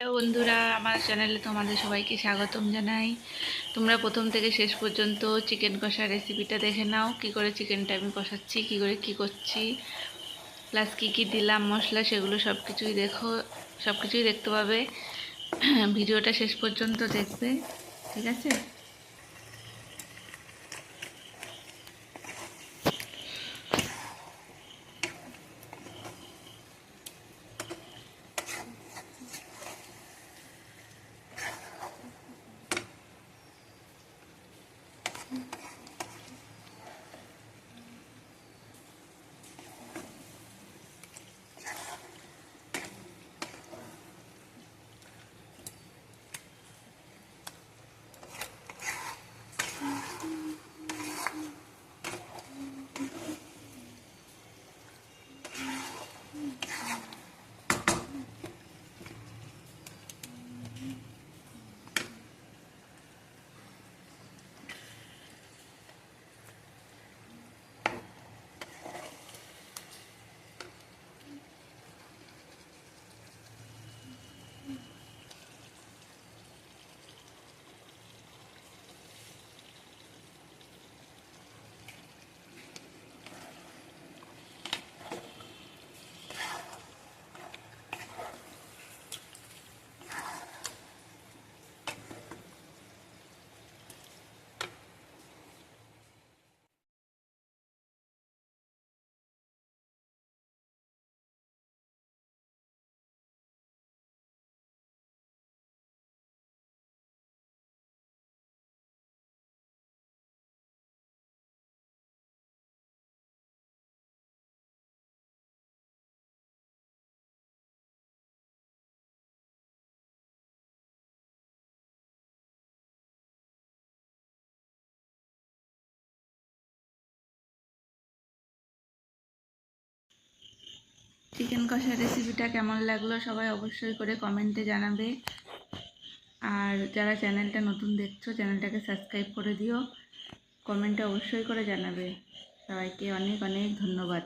বন্ধুরা, আমার চ্যানেলে তোমাদের সবাইকে স্বাগতম জানাই। তোমরা প্রথম থেকে শেষ পর্যন্ত চিকেন কষা রেসিপিটা দেখে নাও। কি করে চিকেনটা আমি কষাচ্ছি, কি করে কি করছি। প্লাস কি কি দিলাম, মশলা, সেগুলো সব কিছুই দেখো সব কিছুই দেখতে পাবে। ভিডিওটা শেষ পর্যন্ত দেখবে, ঠিক আছে? চিকেন কষার রেসিপিটা কেমন লাগল সবাই অবশ্যই করে কমেন্টে জানাবে। আর যারা চ্যানেলটা নতুন দেখছ, চ্যানেলটাকে সাবস্ক্রাইব করে দিও। কমেন্টে অবশ্যই করে জানাবে। সবাইকে অনেক অনেক ধন্যবাদ।